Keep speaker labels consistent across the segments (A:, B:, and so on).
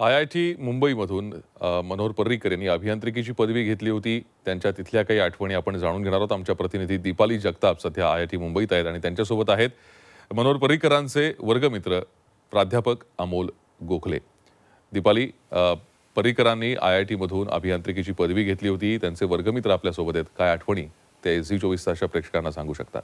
A: I I T मुंबईमधून मनोहर पर्रीकर यांनी अभियांत्रिकीची पदवी घेतली होती. त्यांच्या तिथल्या काही आठवणी आपण जाणून घेणार आहोत. आमच्या प्रतिनिधी दीपाली जगताप सध्या आय आय टी मुंबईत आहेत आणि त्यांच्यासोबत आहेत. मनोहर पर्रीकरांचे वर्गमित्र प्राध्यापक अमोल गोखले. दीपाली पर्रीकरांनी आय आय टीमधून अभियांत्रिकीची पदवी घेतली होती. त्यांचे वर्गमित्र आपल्यासोबत आहेत. काय आठवणी ते झी चोवीस तासच्या प्रेक्षकांना सांगू शकतात?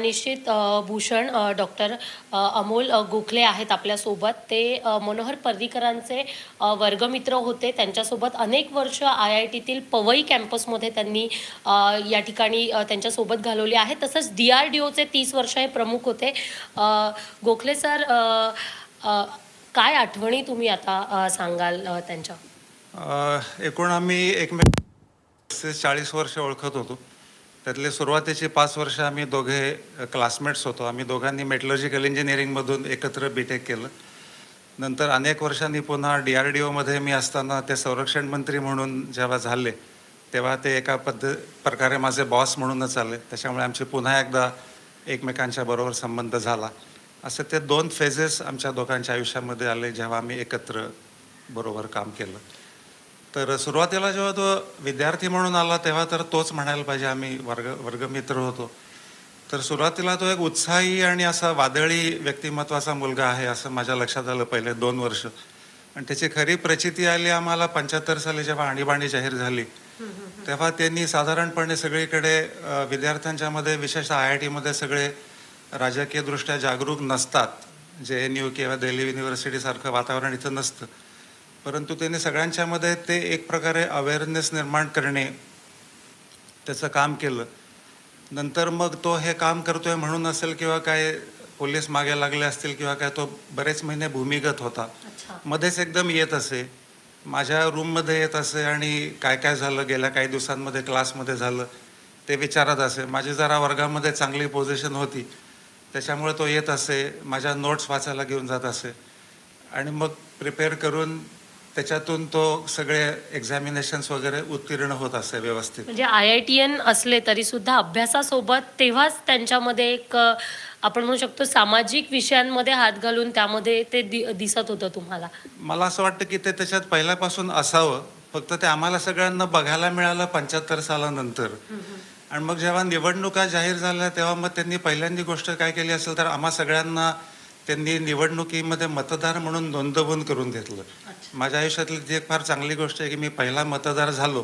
B: निश्चित भूषण डॉक्टर अमोल गोखले आहेत आपल्यासोबत. ते मनोहर पर्रीकरांचे वर्गमित्र होते. त्यांच्यासोबत अनेक वर्ष आय आय टीतील पवई कॅम्पसमध्ये त्यांनी या ठिकाणी त्यांच्यासोबत घालवले आहे. तसंच डी आर डी ओचे तीस वर्ष हे प्रमुख होते. गोखले सर काय आठवणी तुम्ही आता सांगाल त्यांच्या?
C: एकूण आम्ही एकमेक चाळीस वर्ष ओळखत होतो. त्यातले सुरुवातीची पाच वर्ष आम्ही दोघे क्लासमेट्स होतो. आम्ही दोघांनी मेटलॉजिकल इंजिनिअरिंगमधून एकत्र बी टेक केलं. नंतर अनेक वर्षांनी पुन्हा डी आर डी ओमध्ये मी असताना ते संरक्षण मंत्री म्हणून जेव्हा झाले तेव्हा ते एका पद्ध प्रकारे माझे बॉस म्हणूनच आले. त्याच्यामुळे आमचे पुन्हा एकदा एकमेकांच्या बरोबर संबंध झाला. असे ते दोन फेजेस आमच्या दोघांच्या आयुष्यामध्ये आले जेव्हा आम्ही एकत्र बरोबर काम केलं. तर सुरुवातीला जेव्हा तो विद्यार्थी म्हणून आला तेव्हा तर तोच म्हणायला पाहिजे आम्ही वर्ग वर्गमित्र होतो. तर सुरुवातीला तो एक उत्साही आणि असा वादळी व्यक्तिमत्वाचा मुलगा आहे असं माझ्या लक्षात आलं पहिले दोन वर्ष. आणि त्याची खरी प्रचिती आली आम्हाला पंच्याहत्तर साली जेव्हा आणीबाणी जाहीर झाली तेव्हा त्यांनी साधारणपणे सगळीकडे विद्यार्थ्यांच्या मध्ये विशेषतः आय आय टीमध्ये सगळे राजकीयदृष्ट्या जागरूक नसतात जे एन यू किंवा दिल्ली युनिव्हर्सिटीसारखं वातावरण इथं नसतं. परंतु त्यांनी सगळ्यांच्यामध्ये ते एक प्रकारे अवेअरनेस निर्माण करणे त्याचं काम केलं. नंतर मग तो हे काम करतोय म्हणून असेल किंवा काय पोलीस मागे लागले असतील किंवा काय तो बरेच महिने भूमिगत होता. मध्येच एकदम येत असे. माझ्या रूममध्ये येत असे आणि काय काय झालं गेल्या काही दिवसांमध्ये क्लासमध्ये झालं ते विचारत असे. माझी जरा वर्गामध्ये चांगली पोझिशन होती. त्याच्यामुळे तो येत असे. माझ्या नोट्स वाचायला घेऊन जात असे. आणि मग प्रिपेअर करून त्याच्यातून तो सगळे एक्झामिनेशन्स वगैरे उत्तीर्ण होत असे व्यवस्थित.
B: म्हणजे आय आय टी एन असले तरी सुद्धा अभ्यासासोबत तेव्हाच त्यांच्यामध्ये एक आपण म्हणू शकतो सामाजिक विषयांमध्ये हात घालून त्यामध्ये ते दि दिसत होतं तुम्हाला.
C: मला असं वाटतं की ते त्याच्यात पहिल्यापासून असावं. फक्त ते आम्हाला सगळ्यांना बघायला मिळालं पंच्याहत्तर सालानंतर. आणि मग जेव्हा निवडणुका जाहीर झाल्या तेव्हा मग त्यांनी पहिल्यांदी गोष्ट काय केली असेल तर आम्हा सगळ्यांना त्यांनी निवडणुकीमध्ये मतदार म्हणून नोंदवून करून घेतलं. माझ्या आयुष्यातली ती एक फार चांगली गोष्ट आहे की मी पहिला मतदार झालो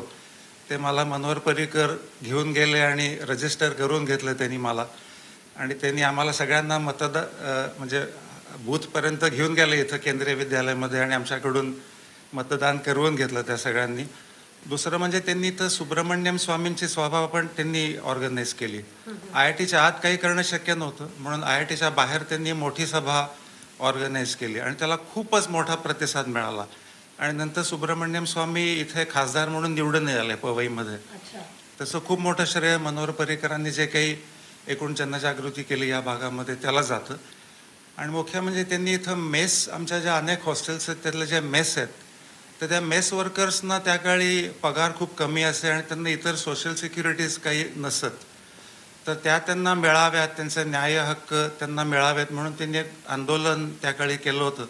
C: ते मला मनोहर पर्रीकर घेऊन गेले आणि रजिस्टर करून घेतलं त्यांनी मला. आणि त्यांनी आम्हाला सगळ्यांना मतदार अ, म्हणजे बूथपर्यंत घेऊन गेले इथं केंद्रीय विद्यालयामध्ये आणि आमच्याकडून मतदान करवून घेतलं त्या सगळ्यांनी. दुसरं म्हणजे त्यांनी इथं सुब्रमण्यम स्वामींची सभा पण त्यांनी ऑर्गनाईज केली. आय आय टीच्या आत काही करणं शक्य नव्हतं. म्हणून आय आय टीच्या बाहेर त्यांनी मोठी सभा ऑर्गनाईज केली आणि त्याला खूपच मोठा प्रतिसाद मिळाला. आणि नंतर सुब्रमण्यम स्वामी इथे खासदार म्हणून निवडून आले पवईमध्ये. तसं खूप मोठं श्रेय मनोहर पर्रीकरांनी जे काही एकूण जनजागृती केली या भागामध्ये त्याला जातं. आणि मुख्य म्हणजे त्यांनी इथं मेस आमच्या ज्या अनेक हॉस्टेल्स आहेत त्यातले जे मेस आहेत तर त्या मेस वर्कर्सना त्या काळी पगार खूप कमी असे आणि त्यांना इतर सोशल सिक्युरिटीज काही नसत. तर त्या त्यांना मिळाव्यात त्यांचे न्याय हक्क त्यांना मिळावेत म्हणून त्यांनी एक आंदोलन त्या काळी केलं होतं.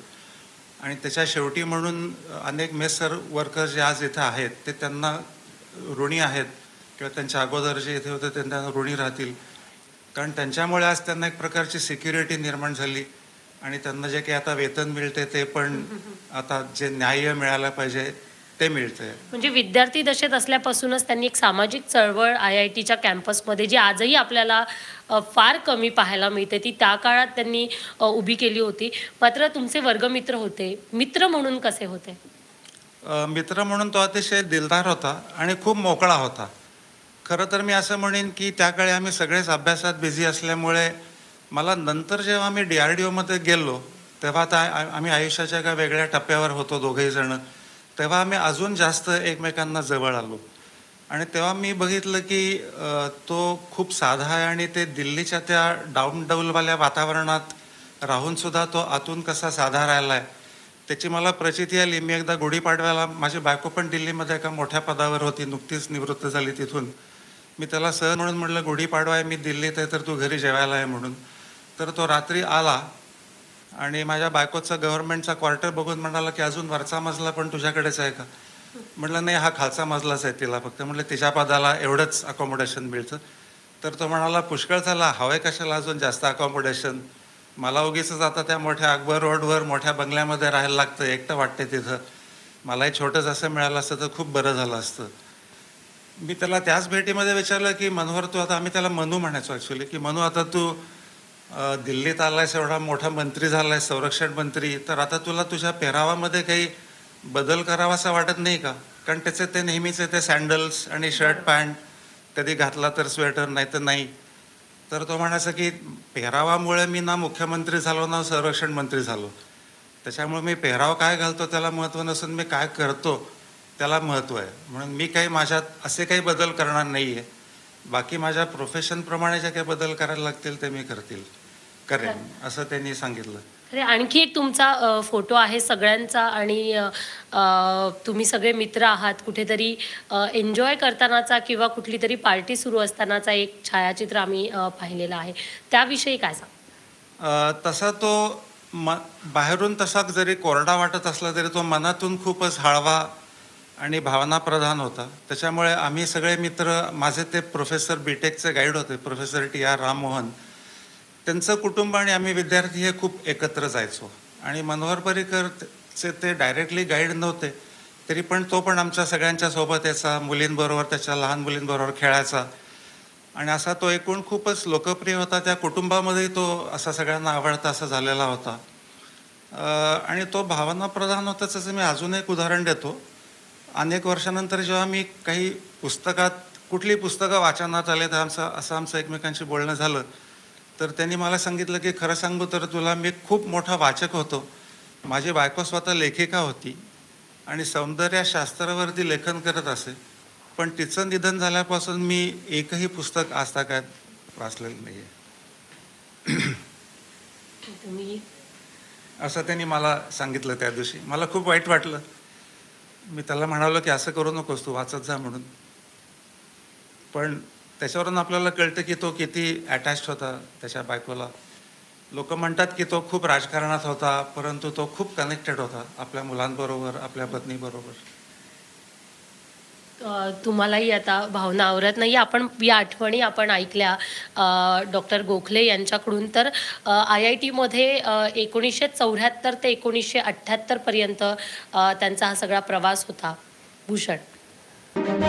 C: आणि त्याच्या शेवटी म्हणून अनेक मेसर वर्कर्स जे आज इथं आहेत ते त्यांना ऋणी आहेत किंवा त्यांच्या अगोदर जे इथे होते त्यांना ऋणी राहतील. कारण त्यांच्यामुळे आज त्यांना एक प्रकारची सिक्युरिटी निर्माण झाली. आणि त्यांना जे काही आता वेतन मिळते ते पण आता जे न्याय मिळायला पाहिजे ते मिळते
B: म्हणजे विद्यार्थी दशेत असल्यापासूनच त्यांनी एक सामाजिक चळवळ आय आय टीच्या कॅम्पसमध्ये जी आजही आपल्याला फार कमी पाहायला मिळते ती त्या काळात त्यांनी उभी केली होती. मात्र तुमचे वर्गमित्र होते. मित्र म्हणून कसे होते?
C: मित्र म्हणून तो अतिशय दिलदार होता आणि खूप मोकळा होता. खरं तर मी असं म्हणेन की त्या काळी आम्ही सगळेच अभ्यासात बिझी असल्यामुळे मला नंतर जेव्हा आम्ही डी आर डी ओमध्ये गेलो तेव्हा आता आम्ही आयुष्याच्या एका वेगळ्या टप्प्यावर होतो दोघेही जण. तेव्हा आम्ही अजून जास्त एकमेकांना जवळ आलो. आणि तेव्हा मी बघितलं की तो खूप साधा आहे आणि ते दिल्लीच्या त्या डाऊन डौलवाल्या वातावरणात राहूनसुद्धा तो आतून कसा साधा राहिला आहे त्याची मला प्रचिती आली. मी एकदा गुढीपाडव्याला माझी बायको पण दिल्लीमध्ये एका मोठ्या पदावर होती नुकतीच निवृत्त झाली तिथून. मी त्याला सहज म्हणून म्हटलं गुढीपाडवा आहे मी दिल्लीत आहे तर तू घरी जेवायला आहे म्हणून. तर तो रात्री आला आणि माझ्या बायकोचा गव्हर्नमेंटचा क्वार्टर बघून म्हणाला की अजून वरचा मजला पण तुझ्याकडेच आहे का? म्हटलं नाही हा खालचा मजलाच आहे तिला फक्त. म्हटलं तिच्या पदाला एवढंच अकॉमोडेशन मिळतं. तर तो म्हणाला पुष्कळ झाला हवंय कशाला अजून जास्त अकॉमोडेशन मला उगीच आता त्या मोठ्या अकबर रोडवर मोठ्या बंगल्यामध्ये राहायला लागतं एकटं वाटते तिथं. मलाही छोटं जसं मिळालं असतं तर खूप बरं झालं असतं. मी त्याला त्याच भेटीमध्ये विचारलं की मनोहर तू आता आम्ही त्याला मनू म्हणायचो ॲक्च्युली की मनू आता तू दिल्लीत आलायस एवढा मोठा मंत्री झालायस संरक्षण मंत्री. तर आता तुला तुझ्या पेहरावामध्ये काही बदल करावासा वाटत नाही का? कारण त्याचे ते नेहमीचे ते सँडल्स आणि शर्ट पॅन्ट कधी घातला तर स्वेटर नाही तर नाही. तर तो म्हणायचा की पेहरावामुळे मी ना मुख्यमंत्री झालो ना संरक्षण मंत्री झालो. त्याच्यामुळे मी पेहराव काय घालतो त्याला महत्त्व नसून मी काय करतो त्याला महत्त्व आहे. म्हणून मी काही माझ्यात असे काही बदल करणार नाही आहे बाकी माझ्या प्रोफेशनप्रमाणे जे काही बदल करायला लागतील ते मी करतील. करेन असं त्यांनी सांगितलं.
B: अरे आणखी एक तुमचा फोटो आहे सगळ्यांचा आणि तुम्ही सगळे मित्र आहात. कुठेतरी एन्जॉय करतानाचा किंवा कुठली तरी पार्टी सुरू असतानाचा एक छायाचित्र आम्ही पाहिलेलं आहे. त्याविषयी काय सांग?
C: तसा तो म बाहेरून तसा जरी कोरडा वाटत असला तरी तो मनातून खूपच हळवा आणि भावनाप्रधान होता. त्याच्यामुळे आम्ही सगळे मित्र माझे ते प्रोफेसर बीटेकचे गाईड होते प्रोफेसर टी आर राममोहन. त्यांचं कुटुंब आणि आम्ही विद्यार्थी हे खूप एकत्र जायचो. आणि मनोहर पर्रिकरचे ते डायरेक्टली गाईड नव्हते तरी पण तो पण आमच्या सगळ्यांच्या सोबत याचा मुलींबरोबर त्याच्या लहान मुलींबरोबर खेळायचा. आणि असा तो एकूण खूपच लोकप्रिय होता त्या कुटुंबामध्ये तो असा सगळ्यांना आवडता असा झालेला होता. आणि तो भावनाप्रधान होता त्याचं मी अजून एक उदाहरण देतो. अनेक वर्षानंतर जेव्हा मी काही पुस्तकात कुठली पुस्तकं वाचनात आले तर आमचं असं आमचं एकमेकांशी बोलणं झालं. तर त्यांनी मला सांगितलं की खरं सांगू तर तुला मी खूप मोठा वाचक होतो. माझी बायको स्वतः लेखिका होती आणि सौंदर्यशास्त्रावरती लेखन करत असे. पण तिचं निधन झाल्यापासून मी एकही पुस्तक आजतागायत वाचलेलं नाही आहे असं त्यांनी मला सांगितलं त्या दिवशी. मला खूप वाईट वाटलं. मी त्याला म्हणालो की असं करू नकोस तू वाचत जा म्हणून. पण त्याच्यावरून आपल्याला कळतं की तो किती अटॅच होता त्याच्या बायकोला. लोक म्हणतात की तो खूप राजकारणात होता परंतु तो खूप कनेक्टेड होता आपल्या मुलांबरोबर आपल्या पत्नीबरोबर.
B: तुम्हालाही आता भावना आवरत नाही आपण या आठवणी आपण ऐकल्या डॉक्टर गोखले यांच्याकडून. तर आय आय टीमध्ये एकोणीसशे चौऱ्याहत्तर ते एकोणीसशे अठ्ठ्याहत्तरपर्यंत त्यांचा हा सगळा प्रवास होता. भूषण.